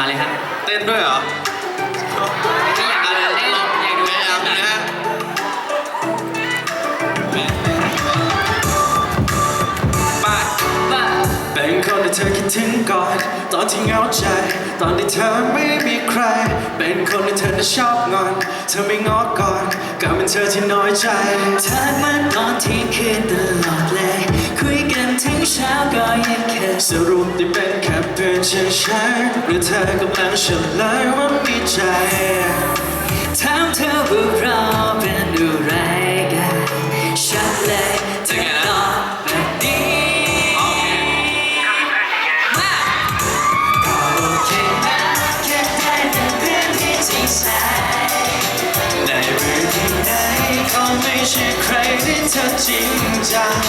มาเลยครับเต้นด้วยเหรอไม่อยากดูเต้นอยากดูแนะนำนะฮะไปบ้าเป็นคนที่เธอคิดถึงก่อน ตอนที่เหงาใจ ตอนที่เธอไม่มีใคร เป็นคนที่เธอน่ะชอบงอน เธอไม่งอก่อนกลายเป็นเธอที่น้อยใจ ทักมาตอนที่คืนตลอดเลย คุยกันถึงเช้าก็ยังเคยสรุปได้เป็น แค่เพื่นเฉยๆหรือเธอกำลังเฉลยว่ามีใจถามเธอว่า ใช่ใครที่เธอจริงจัง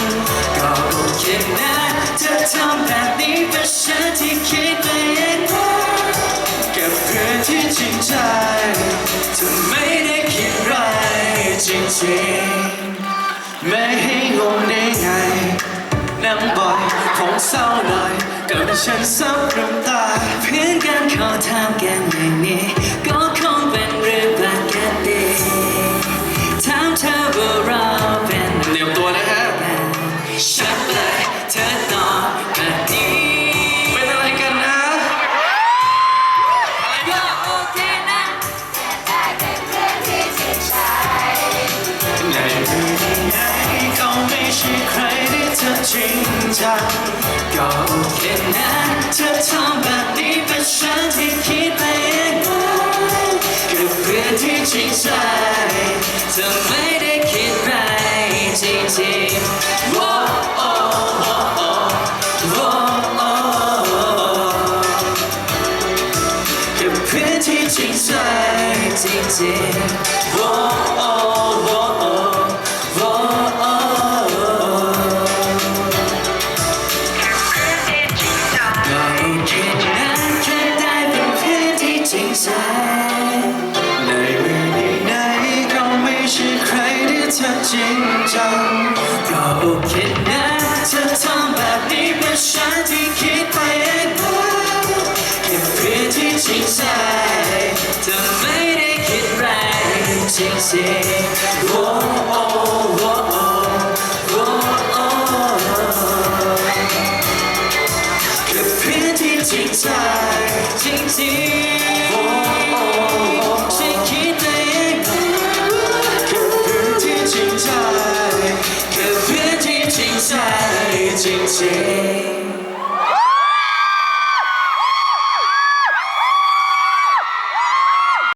ก็โอเคนะเธอทำแบบนี้เป็นฉันที่คิดไปเองว่าก็บเพื่อนที่จริงใจเธอไม่ได้คิดไรายจริงๆ ไม่ให้งงได้ไงนั่งบ่อยคงเศร้าหน่อยกับฉันซับน้ำตาเพื่อนกันขาทำกันอย่างนี้ จริงจังก็โอเคนะเธอทำแบบนี้เป็นฉันที่คิดไปเองว่ากับเพื่อนที่จริงใจเธอไม่ได้คิดไรายจริงๆว้าวโอ้โอ้โอ้ว้าวโอ้โอ้กับเพื่อนที่จริงใจจริงๆว้าวโอ้ว้าวโอ้ว้ จริงจังก็โอเคนะเธอทำแบบนี้เป็นฉันที่คิดไปเองว่าแค่เพื่อนที่จริงใจเธอไม่ได้คิดไรจริงๆโอ้โอ้โอ้โอ้โอ้โอ้แค่เพื่อนที่จริงใจจริงจริง ちん。